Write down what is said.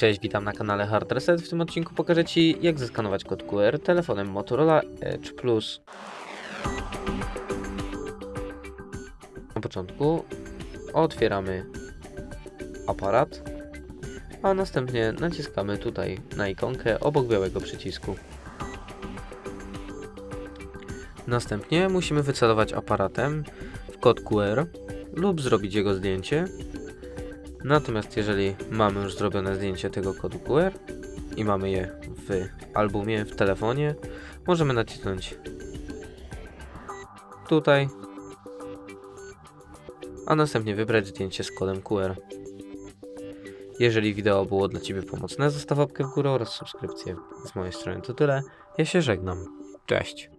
Cześć, witam na kanale Hard Reset. W tym odcinku pokażę Ci, jak zeskanować kod QR telefonem Motorola Edge Plus. Na początku otwieramy aparat, a następnie naciskamy tutaj na ikonkę obok białego przycisku. Następnie musimy wycelować aparatem w kod QR lub zrobić jego zdjęcie Natomiast jeżeli mamy już zrobione zdjęcie tego kodu QR i mamy je w albumie, w telefonie, możemy nacisnąć tutaj, a następnie wybrać zdjęcie z kodem QR. Jeżeli wideo było dla Ciebie pomocne, zostaw łapkę w górę oraz subskrypcję. Z mojej strony to tyle. Ja się żegnam. Cześć.